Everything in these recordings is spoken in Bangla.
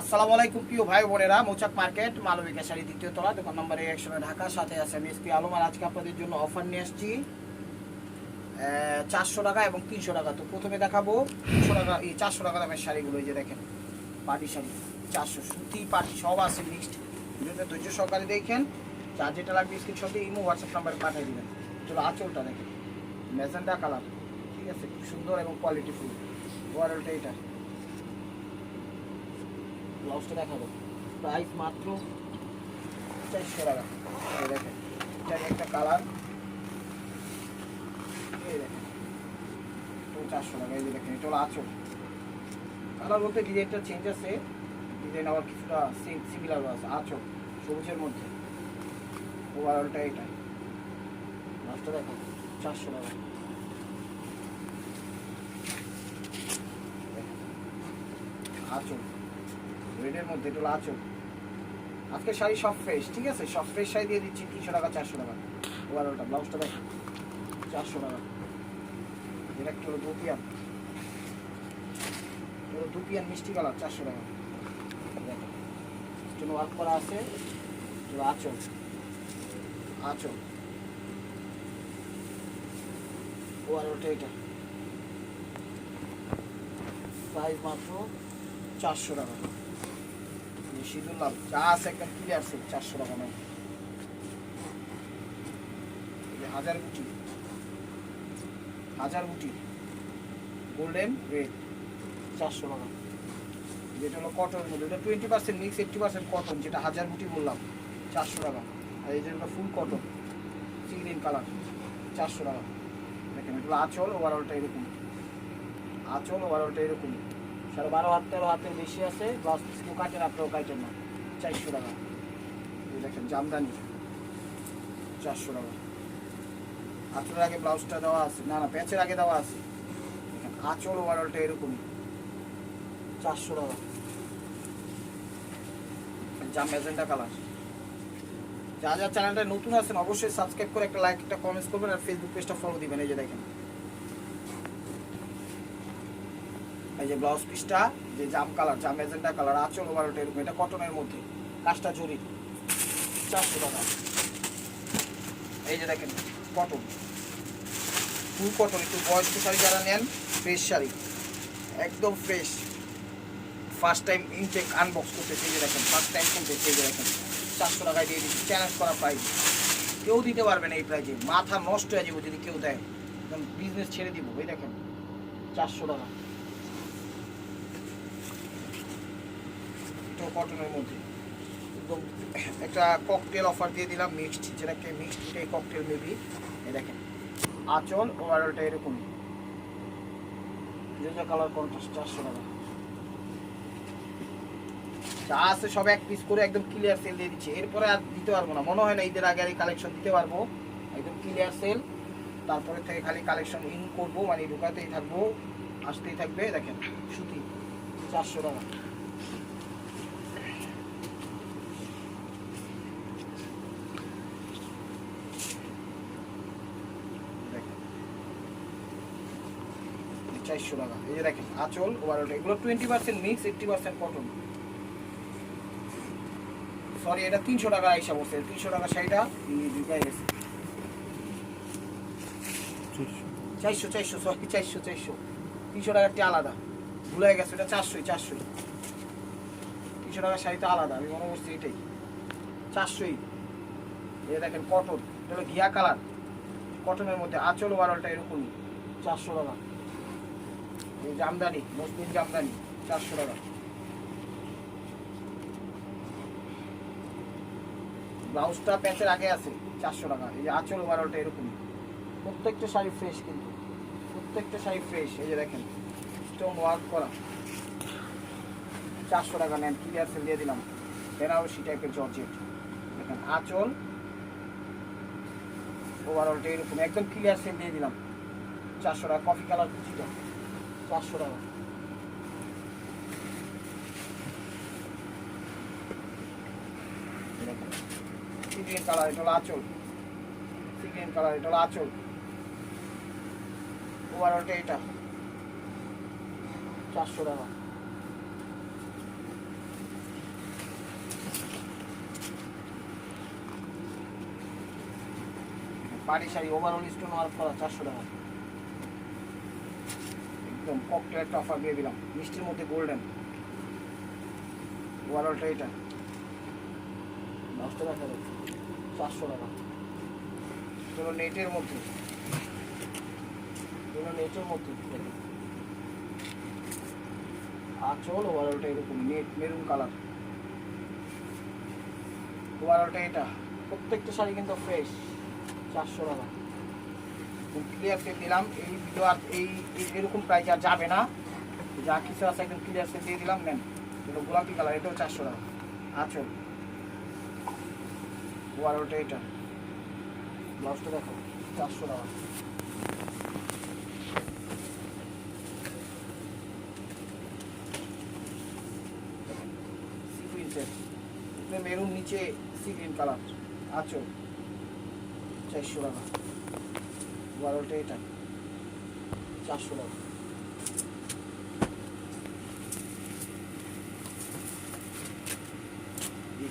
আসসালামু আলাইকুম, প্রিয় ভাই বোনেরা। মৌচাক মার্কেট মালবিকা শাড়ি দ্বিতীয় তলা, দোকান নম্বর একশো ঢাকা, সাথে আছে আমি এসপি আলম। আর আজকে আপনাদের জন্য অফার নিয়ে আসছি। চারশো টাকা এবং তিনশো টাকা। তো প্রথমে দেখাবো তিনশো টাকা, এই চারশো টাকা দামের শাড়িগুলো যে দেখেন, পাটি শাড়ি, চারশো, সুতি পাটি, সব আছে মিক্সড ধৈর্য সহকারে দেখেন। যার যেটা লাগবে স্ক্রিনশটে ইমো হোয়াটসঅ্যাপ নাম্বারে পাঠিয়ে দিবেন। চলো, আঁচলটা দেখেন। Magenta colour. ঠিক আছে, খুব সুন্দর এবং কোয়ালিটি ফুল ওয়ারেলটা এটা। ব্লাউজটা দেখাবো। প্রাইস মাত্র চারশো টাকা। দেখেন এটার একটা কালার। এই দেখেন চারশো টাকা, এই যে দেখেন এটা হলো আঁচল। কালার বলতে ডিজাইনটা চেঞ্জ আছে, ডিজাইন আবার কিছুটা সেম সিমিলার আছে, আঁচল, সবুজের মধ্যে। ওভারঅলটা এটা লাস্টটা দেখো চারশো টাকা। আঁচল। রেডের মধ্যে এটা হলো আঁচল আজকে শাড়ি সব ফ্রেশ ঠিক আছে? সব ফ্রেশ শাড়ি দিয়ে দিচ্ছি তিনশো টাকা, চারশো টাকা। ওভারঅলটা ব্লাউজটা দেখ, চারশো টাকা। এটা একটা হলো দুপিয়ান হলো দুপিয়ান মিষ্টি কালার, চারশো টাকা। জন্য ওয়ার্ক করা আছে আঁচল আঁচল ওভারঅলটা এটা। প্রাইস মাত্র চারশো টাকা। সিঁদুর লাভ যা আছে একদম ক্লিয়ার সেল চারশো টাকা নয় হাজার গুটি। হাজার গুটি। গোল্ডেন রেড চারশো টাকা। যেটা হলো কটনের মধ্যে এটা twenty percent mix eighty percent cotton যেটা হাজার গুটি বললাম, চারশো টাকা। আর এই যেটা full cotton sea green colour চারশো টাকা। দেখেন, এগুলো আঁচল ওভারঅলটা এরকম। আঁচল ওভারঅলটা এরকম সাড়ে বারো হাত, তেরো হাতের বেশি আছে প্লাস কেউ কাটেন আপনারাও কাটেন না, চারশো টাকা। দেখেন, জামদানি, চারশো টাকা। আঁচলের আগে ব্লাউজটা দেওয়া আছে। না না প্যাচের আগে দেওয়া আছে। আঁচল ওভারঅলটা এরকমই। চারশো টাকা। জাম ম্যাজেন্টা কালার। যা যা চ্যানেলটা নতুন আছেন, অবশ্যই সাবস্ক্রাইব করে একটা লাইক একটা কমেন্টস করবেন আর ফেসবুক পেজটা ফলো দিবেন। এই যে দেখেন। এই যে ব্লাউজ পিসটা যে জাম কালার জাম ম্যাজেন্টা কালার আঁচল ওভারটা এরকম, এটা কটনের মধ্যে। কাজটা জরি চারশো টাকা। এই যে দেখেন কটন ফুল কটন একটু বয়স্ক শাড়ি যারা নেন ফ্রেশ শাড়ি। একদম fresh first time intact unbox করতে এই যে দেখেন ফার্স্ট টাইম খুলতেছে এই যে দেখেন। চারশো টাকায় দিয়ে দিচ্ছি চ্যালেঞ্জ করা প্রাইস কেউ দিতে পারবে না এই প্রাইজে মাথা নষ্ট হয়ে যাবে যদি কেউ দেয়। একদম বিজনেস ছেড়ে দিব, এই দেখেন। চারশো টাকা। তো কটনের মধ্যে। একদম একটা ককটেল অফার দিয়ে দিলাম মিক্সড যেটাকে মিক্সড এটাই ককটেল মেবি দেখেন, আঁচল ওভারঅলটা এরকমই। কালার কন্ট্রাস্ট চারশো টাকা। যা আছে সব এক পিস করে একদম ক্লিয়ার সেল দিয়ে দিচ্ছে। এরপরে আর দিতে পারব না, মনে হয় না ঈদের আগে আর এই কালেকশন দিতে পারব। একদম ক্লিয়ার সেল তারপরে থেকে খালি কালেকশন ইন করব মানে ঢুকাতেই থাকব, আসতেই থাকবে, দেখেন, সুতি, চারশো টাকা। চারশো টাকা। এই যে দেখেন আঁচল ওভারঅলটা এগুলো twenty percent mix eighty percent cotton sorry এটা তিনশো টাকা আইসা বসে তিনশো টাকা শাড়িটা ঢুকাই গেছে চারশো। চারশো সরি চারশো চারশো। তিনশো টাকারটি আলাদা। ভুলে গেছে এটা চারশোই চারশোই। তিনশো টাকার শাড়িটা আলাদা আমি মনে করছি এটাই। চারশোই। এই দেখেন কটন এটা হলো ঘিয়া কালার কটনের মধ্যে আঁচল বারোটা এরকমই। চারশো টাকা। জামদানি মসলিন জামদানি চারশো টাকা। ব্লাউজটা প্যাচের আগে আছে, চারশো টাকা। এই যে আঁচল বারোটা এরকমই। প্রত্যেকটা শাড়ি ফ্রেশ কিন্তু। প্রত্যেকটা শাড়ি ফ্রেশ এই যে দেখেন স্টোন ওয়ার্ক করা। চারশো টাকা নেন ক্লিয়ার সেল দিয়ে দিলাম। বেনারসি টাইপের জর্জেট। দেখেন, আঁচল ওভারঅলটা এরকম। একদম ক্লিয়ার সেল দিয়ে দিলাম। চারশো টাকা কফি কালার কুচিটা। পাঁচশো টাকা। কালার, এটা আঁচল। কালার, এটা আঁচল। এটা। চারশো টাকা। পাড়ি শাড়ি ওভারঅল স্টোন চারশো টাকা। একদম ককটেল একটা অফার দিয়ে দিলাম। মিষ্টির মধ্যে গোল্ডেন ওভারঅলটা এটা। দশটা দেখা যাচ্ছে চারশো টাকা। এগুলো নেটের মধ্যে। এগুলো নেটের মধ্যে। আঁচল ওভারঅলটা এরকম নেট মেরুন কালার ওভারঅলটা এটা। প্রত্যেকটা শাড়ি কিন্তু ফ্রেশ চারশো টাকা। ক্লিয়ার দিলাম এই ভিডিও আর এই এরকম প্রাইস আর যাবে না। যা কিছু আছে একদম ক্লিয়ার দিয়ে দিলাম, নেন। এগুলো গোলাপি কালার এটাও চারশো টাকা। আঁচল ওভারঅলটা এটা। ব্লাউজটা দেখো, চারশো টাকা। মেরুন নিচে সি গ্রিন কালার আছো চারশো টাকা। বারোটা এটা। চারশো টাকা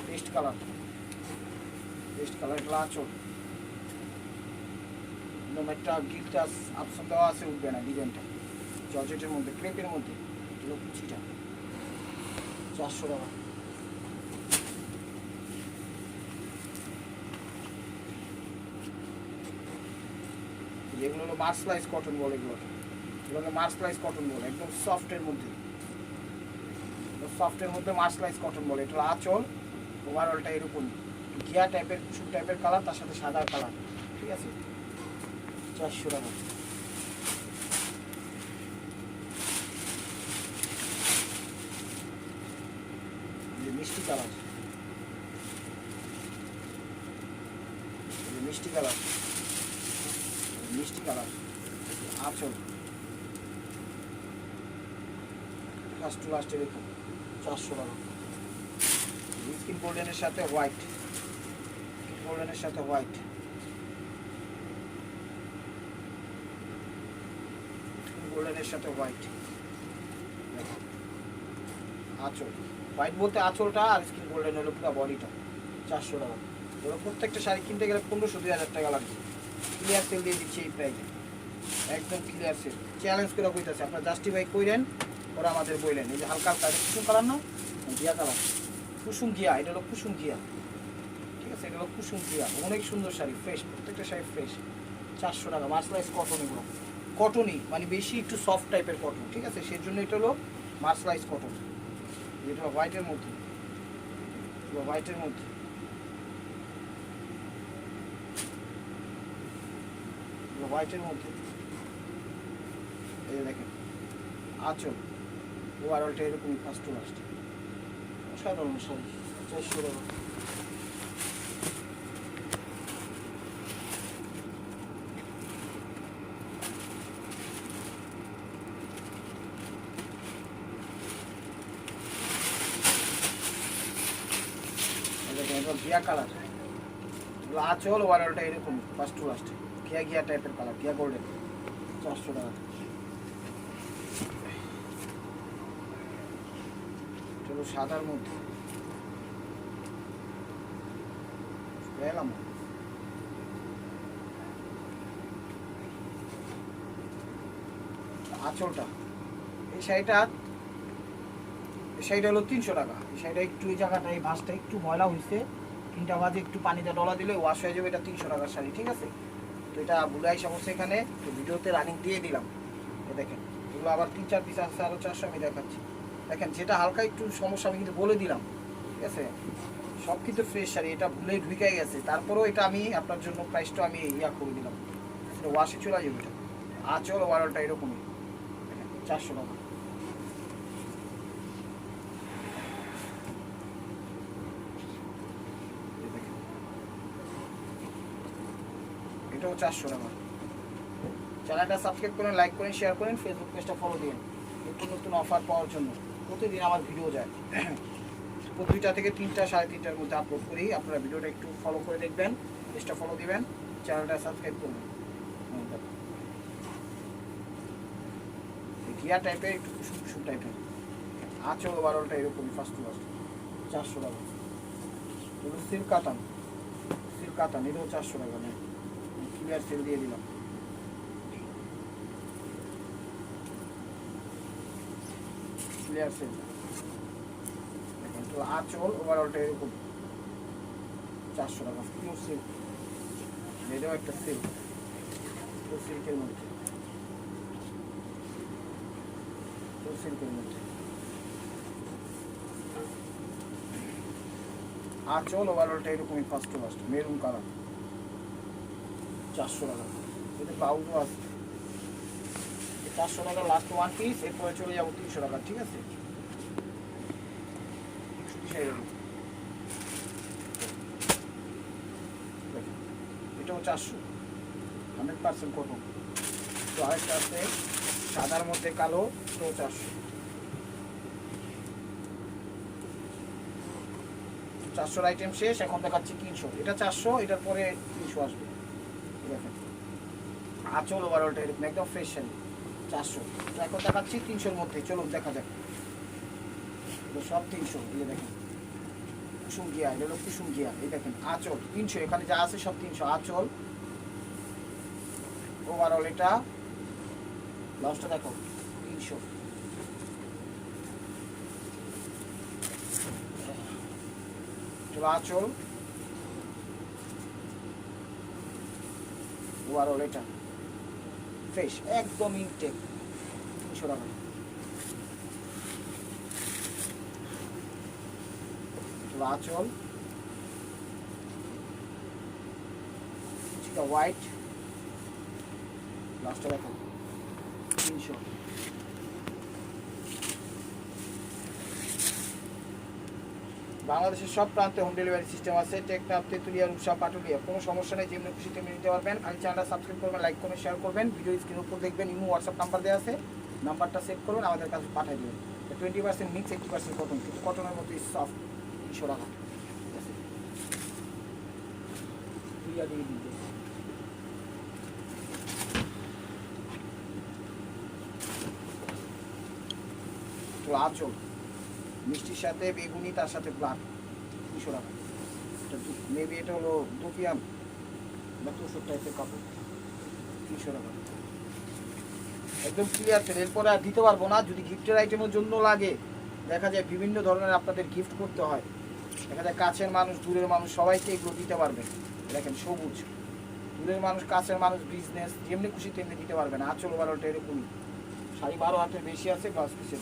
পেস্ট কালার পেস্ট কালার এটা আছো? একদম একটা গিফট অপশন দেওয়া আছে, উঠবে না ডিজাইনটা জর্জেটের মধ্যে ক্রেপের মধ্যে। এগুলো চারশো টাকা। যেগুলো হলো মার্স স্লাইস কটন বলে এগুলো। এগুলোকে মার্স স্লাইস কটন বলে, একদম সফটের মধ্যে। সফটের মধ্যে মার্স স্লাইস কটন বলে। এটা আঁচল ওভারঅলটা এরকম। ঘিয়া টাইপের কুসুম টাইপের কালার তার সাথে সাদা কালার ঠিক আছে? চারশো টাকা। মিষ্টি কালার এই যে মিষ্টি কালার মিষ্টি কালার আঁচল লাস্টে দেখুন চারশো টাকা স্কিন গোল্ডেনের সাথে হোয়াইট গোল্ডেনের সাথে হোয়াইট গোল্ডেনের সাথে হোয়াইট আঁচল। হোয়াইট বলতে আঁচলটা আর স্কিন গোল্ডেন হলো পুরো বডিটা চারশো টাকা এবার প্রত্যেকটা শাড়ি কিনতে গেলে পনেরোশো, দুই হাজার টাকা লাগবে। ক্লিয়ার সেল দিয়ে দিচ্ছি এই প্রাইসে একদম ক্লিয়ার সেল চ্যালেঞ্জ করে কইতেছে আপনারা জাস্টিফাই কইলেন ওরা আমাদের বললেন এই যে হালকা হালকা কুসুম কালার না? ঘিয়া কালার। কুসুম ঘিয়া, এটা হলো কুসুম ঘিয়া। ঠিক আছে, এটা হলো কুসুম ঘিয়া। অনেক সুন্দর শাড়ি ফ্রেশ প্রত্যেকটা শাড়ি ফ্রেশ চারশো টাকা মার্সলাইজ কটন এগুলো। কটনই মানে বেশি একটু সফট টাইপের কটন ঠিক আছে সেই জন্য এটা হলো মার্সলাইজ কটন যেটা হোয়াইটের মধ্যে। হোয়াইটের মধ্যে হোয়াইটের মধ্যে। এই দেখেন, আচল। ওভারঅলটা এরকমই ফার্স্ট টু লাস্ট অসাধারণ শাড়ি চারশো টাকা। এই দেখেন, এগুলো ঘিয়া কালার এগুলো আচল ওভারঅলটা এরকম ফার্স্ট টু লাস্ট ঘিয়া ঘিয়া টাইপের কালার ঘিয়া গোল্ডেন চারশো টাকা। চলো সাদার মধ্যে। এলাম আঁচলটা। এই শাড়িটা এই শাড়িটা হলো তিনশো টাকা। এই শাড়িটা একটু এই জায়গাটা, এই ভাঁজটা একটু ময়লা হয়েছে তিনটা ভাজে একটু পানিতে ডলা দিলে ওয়াশ হয়ে যাবে। এটা তিনশো টাকার শাড়ি, ঠিক আছে? তো এটা বুলাই সমস্যা এখানে, তো ভিডিওতে রানিং দিয়ে দিলাম। দেখেন, এগুলো আবার তিন চার পিস আছে আরও চারশো আমি দেখাচ্ছি। দেখেন, যেটা হালকা একটু সমস্যা, আমি কিন্তু বলে দিলাম, ঠিক আছে? সব কিন্তু ফ্রেশ শাড়ি, এটা ভুলে ঢুকে গেছে। তারপরেও এটা আমি আপনার জন্য প্রাইসটা আমি ইয়া করে দিলাম। ওয়াশে চলে যাবে এটা। আচল ওয়ারলটা এরকমই। চারশো টাকা। এটাও চারশো টাকা। চ্যানেলটা সাবস্ক্রাইব করেন লাইক করেন শেয়ার করেন ফেসবুক পেজটা ফলো দিন নতুন নতুন অফার পাওয়ার জন্য। প্রতিদিন আমার ভিডিও যায়। দুইটা থেকে তিনটা, সাড়ে তিনটার মধ্যে আপলোড করি আপনারা ভিডিওটা একটু ফলো করে দেখবেন পেজটা ফলো দিবেন চ্যানেলটা সাবস্ক্রাইব করবেন ঘিয়া টাইপের একটু কুসুম কুসুম টাইপের আঁচল বারোটা এরকমই ফার্স্ট ফার্স্ট চারশো টাকা। এগুলো সিল্ক কাতান সিল্ক কাতান এটাও চারশো টাকা নেয় ক্লিয়ার সেল দিয়ে দিলাম। ক্লিয়ার সেল দেখেন তো আঁচল ওভারঅলটা এরকম চারশো টাকা পিওর সিল্ক এটাও একটা সিল্ক পিওর সিল্কের মধ্যে পিওর সিল্কের মধ্যে আঁচল ওভারঅলটা এরকমই first to first maroon colour চারশো টাকা এতে ব্লাউজও আছে চারশো টাকা লাস্ট ওয়ান পিস এরপরে চলে যাব তিনশো টাকা, ঠিক আছে? এটাও চারশো হান্ড্রেড পার্সেন্ট কটন তো আরেকটা আছে, সাদার মধ্যে কালো, তো চারশো। চারশোর আইটেম শেষ, এখন দেখাচ্ছি তিনশো। এটা চারশো, এটার পরে তিনশো আসবে। দেখেন আচল ওভারঅলটা এরকম, একদম ফ্রেশ চারশো। তো এখন দেখাচ্ছি তিনশোর মধ্যে। চলুন, দেখা যাক। সব তিনশো এই দেখেন। কুসুম গিয়া এটা হলো এই দেখেন, আচল, তিনশো। এখানে যা আছে সব তিনশো। আচল ওভারঅল এটা লাস্টটা দেখো, তিনশো। চলো, আচল ওভারঅল এটা। ফ্রেশ একদম ইনটেক তিনশো টাকা চলো আচল হোয়াইট লাস্টে দেখো তিনশো। বাংলাদেশের সব প্রান্তে হোম ডেলিভারি সিস্টেম আছে। টেকনাফ, তেঁতুলিয়া, রূপসা, পাটুলিয়া। কোনো সমস্যা নেই যেমনি খুশি তেমনি নিতে পারবেন। আর চ্যানেলটা সাবস্ক্রাইব করবেন লাইক করবেন শেয়ার করবেন। ভিডিও স্ক্রিন উপর দেখবেন, ইমো হোয়াটসঅ্যাপ নাম্বার দেওয়া আছে। নাম্বারটা সেভ করবেন, আমাদের কাছে পাঠিয়ে দেবেন। Twenty percent mix eighty percent cotton কিন্তু কটনের মধ্যে সফট তিনশো টাকা তো আচল মিষ্টির সাথে বেগুনি, তার সাথে ব্লাড তিনশো টাকা মেবি এটা হলো দুপিয়াম বা তুষোর টাইপের কাপড়। তিনশো টাকা একদম ক্লিয়ার সেল এরপরে আর দিতে পারব না। যদি গিফটের আইটেমের জন্য লাগে, দেখা যায় বিভিন্ন ধরনের আপনাদের গিফট করতে হয়। দেখা যায় কাছের মানুষ, দূরের মানুষ, সবাইকে এগুলো দিতে পারবেন দেখেন, সবুজ। দূরের মানুষ, কাছের মানুষ বিজনেস যেমনি খুশি তেমনি দিতে পারবেন আচল বারোটা এরকমই সাড়ে বারো হাতের বেশি আছে ব্লাউজ পিসের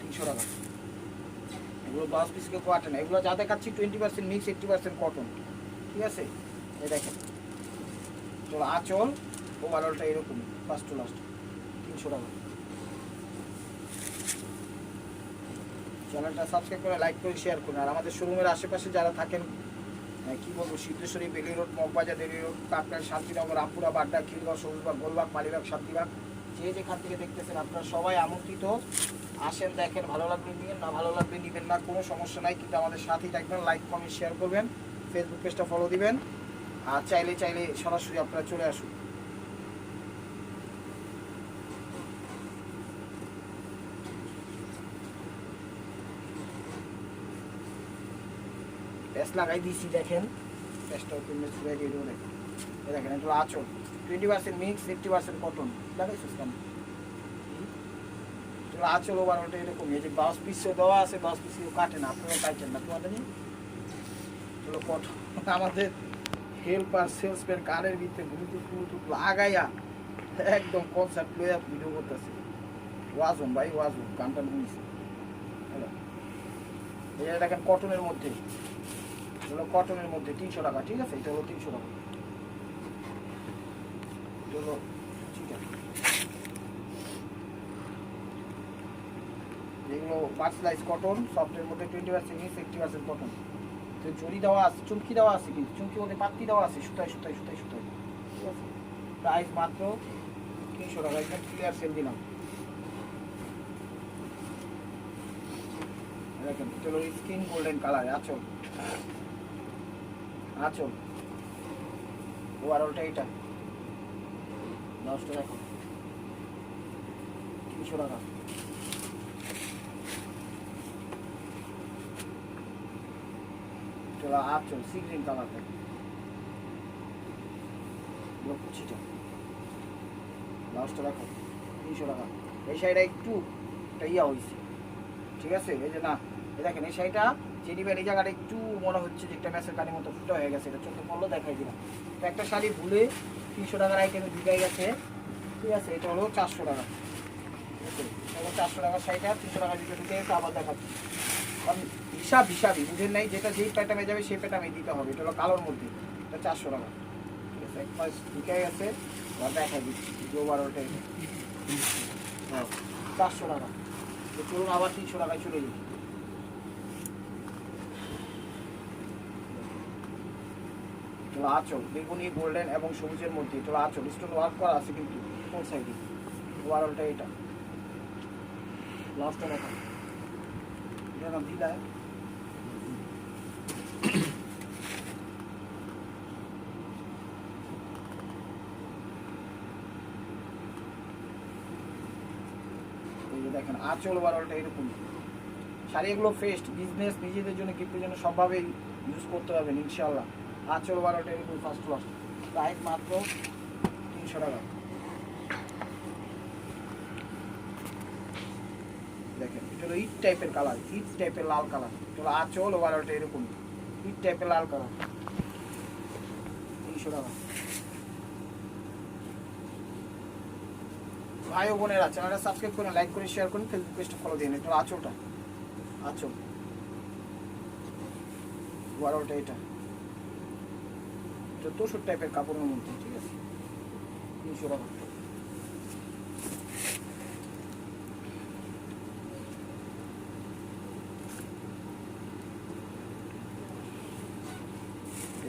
তিনশো টাকা এগুলো ব্লাউজ পিস কেউ কাটে না এগুলো যা দেখাচ্ছি twenty percent mix eighty percent cotton ঠিক আছে? এই দেখেন। চলো আচল ওভারঅলটা এরকম ফার্স্ট টু লাস্ট তিনশো টাকা। চ্যানেলটা সাবস্ক্রাইব করে লাইক করে শেয়ার করুন। আর আমাদের শোরুমের আশেপাশে যারা থাকেন কি বলব, সিদ্ধেশ্বরী, বেলি রোড, মগবাজার দেলি রোড কাকরাই শান্তিনগর রামপুরা বাড্ডা, খিলগাঁও, সবুজবাগ, গোলবাগ, মালিবাগ শান্তিবাগ যে যেখান থেকে দেখতেছেন, আপনারা সবাই আমন্ত্রিত। আসেন, দেখেন, ভালো লাগবে নিবেন না ভালো লাগবে নিবেন না, কোনো সমস্যা নাই। কিন্তু আমাদের সাথেই থাকবেন লাইক কমেন্ট শেয়ার করবেন ফেসবুক পেজটা ফলো দিবেন, আর চাইলে চাইলে সরাসরি আপনারা চলে আসুন। লাগাই দিয়েছি দেখেন। প্যাসটাও কিনে ছুঁড়ে দিয়ে দেখেন। দেখেন এটা আচল। Twenty percent mix fifty percent cotton লাগাইছিস কেন? আচল ওভারঅলটা এরকম এই যে বাস পিসও দেওয়া আছে, বাস পিস কেউ কাটে না, আপনারা কাটেন না, তোমাদের এগুলো কটন আমাদের হেল্পার সেলসম্যান কারের ভিতরে ব্লুটুথ ব্লুটুথ লাগাইয়া একদম কনসার্ট লইয়া ভিডিও করতেছে। ওয়াজন ভাই, ওয়াজন গান টান শুনিছি এটা দেখেন কটনের মধ্যে হলো কটনের মধ্যে তিনশো টাকা, ঠিক আছে? এটা হলো তিনশো টাকা। হলো ঠিক আছে যেগুলো পার্সেলাইজ কটন সফটের মধ্যে twenty percent mix eighty percent cotton তো জড়ি দেওয়া আছে, চুমকি দেওয়া আছে কিন্তু, চুমকির মধ্যে পাত্তি দেওয়া আছে সুতায় সুতায় সুতায় সুতায় ঠিক আছে? প্রাইস মাত্র তিনশো টাকা একদম ক্লিয়ার সেল দিলাম। দেখেন হলো স্কিন গোল্ডেন কালার আচল। আচল। ওভারঅলটা এটা দশটা দেখো তিনশো টাকা। চলো আচল সি গ্রিন কালার রাখো তিনশো টাকা। এই শাড়িটা একটু ইয়া হয়েছে ঠিক আছে? না দেখেন, এই শাড়িটা যে নিবেন এই জায়গাটা মনে হচ্ছে যে একটা ম্যাসের কানির মতো ফুটা হয়ে গেছে, এটা চোখে পড়ল, দেখাই দিলাম। তো একটা শাড়ি ভুলে তিনশো টাকার আইটেমে ঢুকে গেছে। ঠিক আছে? এটা হলো চারশো টাকা। চারশো টাকার শাড়িটা, তিনশো টাকার ভিতরে ঢুকে আবার দেখাচ্ছি। হিসাব হিসাবই বুঝেন নাই? যেটা যেই প্যাটার্নে যাবে, সেই প্যাটার্নে দিতে হবে। এটা হলো কালোর মধ্যে। এটা চারশো টাকা। ঠিক আছে? গেছে। আবার দেখাই দিচ্ছি। দু বারোটা হ্যাঁ চারশো টাকা। তো চলুন আবার তিনশো টাকায় চলে আচল। বেগুনি গোল্ডেন এবং সবুজের মধ্যে। এটা আচল। স্টোন ওয়ার্ক করা আছে কিন্তু কোন সাইডে ওয়ারলটা এটা। লাস্টটা দেখা এটা দেখেন আঁচল ওয়ারলটা এরকম। শাড়ি এগুলো ফেস্ট বিজনেস নিজেদের জন্য, গিফটের জন্য সবভাবেই ইউজ করতে পারবেন ইনশাল্লাহ আঁচল বারোটা এরকম ফার্স্ট ক্লাস প্রাইস মাত্র তিনশো টাকা। দেখেন, এটা ইট টাইপের কালার ইট টাইপের লাল কালার হলো আঁচল বারোটা এরকম। ইট টাইপের লাল কালার তিনশো টাকা। ভাই ও বোনেরা, চ্যানেলটা সাবস্ক্রাইব করুন লাইক করে শেয়ার করুন ফেসবুক পেজটা ফলো দিন এটা আঁচলটা, আঁচল। বারোটা এটা। এটা তোষর টাইপের কাপড়ের মধ্যে, ঠিক আছে? তিনশো টাকা।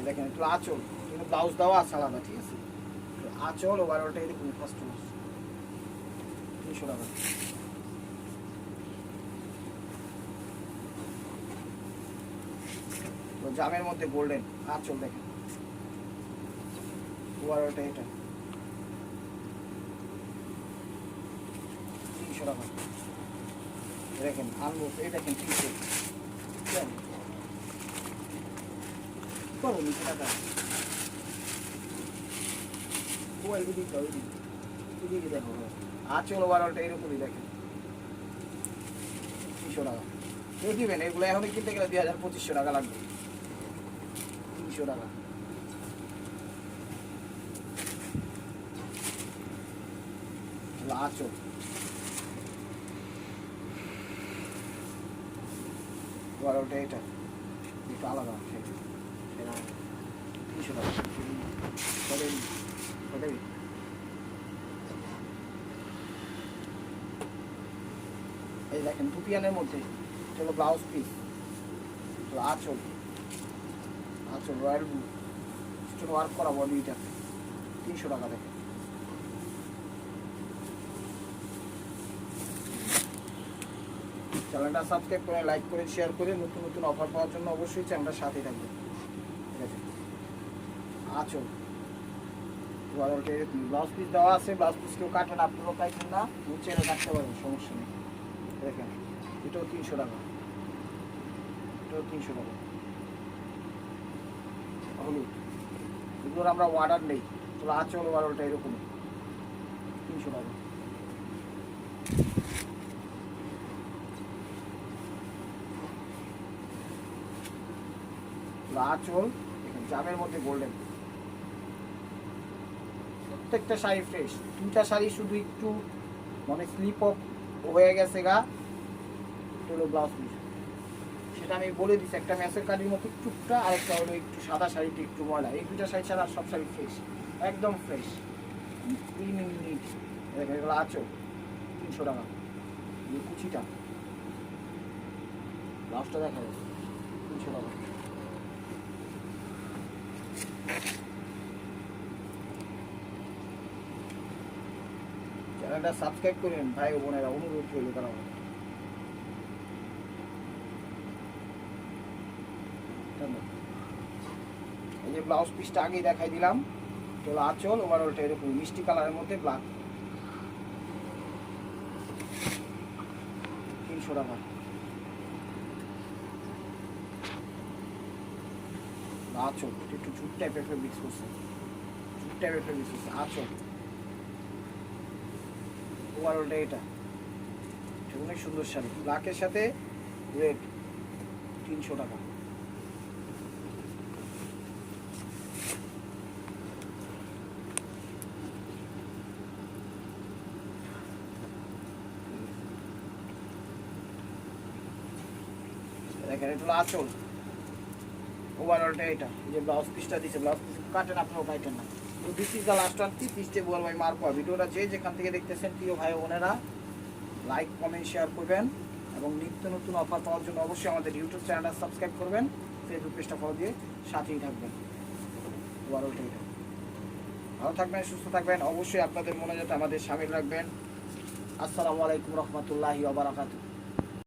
দেখেন, একটু আঁচল। কিন্তু ব্লাউজ দেওয়া আছে আলাদা, ঠিক আছে? আঁচল ও বারোটা এরকম ফার্স্ট তিনশো টাকা তো জামের মধ্যে গোল্ডেন আঁচল দেখেন। বারোটা এটা। তিনশো টাকা দেখেন আনব এই দেখেন তিনশো করব দেখো আঁচল বারোটা এরকমই দেখেন। তিনশো টাকা। দেখিবেন এগুলো এখন কিনতে গেলে দুই হাজার পঁচিশশো টাকা লাগবে। তিনশো টাকা। আচল। বারোটা এটা। একটু আলাদা এটা তিনশো টাকা। দেখেন দুপিয়ানের মধ্যে হলো ব্লাউজ পিস তো আচল আচল রয়্যাল ব্লু স্টোন ওয়ার্ক করা বডিটা তিনশো টাকা দেখেন। চ্যানেলটা সাবস্ক্রাইব করে লাইক করে শেয়ার করে, নতুন নতুন অফার পাওয়ার জন্য অবশ্যই চ্যানেলটার সাথে থাকবে ঠিক আছে? এরকম ব্লাউজ পিস দেওয়া আছে ব্লাউজ পিস কেউ কাটেন আপনারও কাটেন না নিচে কাটতে পারবেন, সমস্যা নেই। দেখেন, এটাও তিনশো টাকা। এটাও তিনশো টাকা। হলুদ, এগুলোর আমরা অর্ডার নেই। তো আচল বারোটা এরকমই। তিনশো টাকা। আঁচল জামের মধ্যে গোল্ডেন প্রত্যেকটা শাড়ি ফ্রেশ দুইটা শাড়ি শুধু একটু মানে স্লিপ অফ হয়ে গেছে গা। হলো ব্লাউজ পিস সেটা আমি বলে দিচ্ছি একটা ম্যাচের কালির মতো একটুটা আর একটা হলো একটু সাদা শাড়িটা একটু ময়লা। এই দুইটা শাড়ি ছাড়া সব শাড়ি ফ্রেশ একদম ফ্রেশ ক্লিন নিট দেখেন, এগুলো আঁচল, তিনশো টাকা। কুচিটা। ব্লাউজটা দেখা যাচ্ছে, তিনশো টাকা। চ্যানেলটা সাবস্ক্রাইব করেন, ভাই বোনেরা, অনুরোধ করলে তারা এই যে ব্লাউজ পিসটা আগেই দেখাই দিলাম। চলো আঁচল ওভারঅলটা এরকম মিষ্টি কালারের মধ্যে ব্ল্যাক তিনশো টাকা। আঁচল একটু টাইপের করছে। টাইপের এটা। এটা অনেক সুন্দর শাড়ি। ব্ল্যাকের সাথে রেড তিনশো টাকা। দেখেন, এটা হলো আচল। ওভারঅলটা এটা, যে ব্লাউজ পিসটা দিচ্ছে ব্লাউজ পিস কাটেন আপনারাও কাটেন না। তো this is the last one three piece table by মার্কোয়া ভিডিওটা যে যেখান থেকে দেখতেছেন, প্রিয় ভাই বোনেরা লাইক কমেন্ট শেয়ার করবেন এবং নিত্য নতুন অফার পাওয়ার জন্য অবশ্যই আমাদের ইউটিউব চ্যানেলটা সাবস্ক্রাইব করবেন ফেসবুক পেজটা ফলো দিয়ে সাথেই থাকবেন। ওভারঅলটা এটা। ভালো থাকবেন, সুস্থ থাকবেন। অবশ্যই আপনাদের মনে যাতে আমাদের সামিল রাখবেন। আসসালামু আলাইকুম রহমতুল্লাহি ওবরাকাতুহ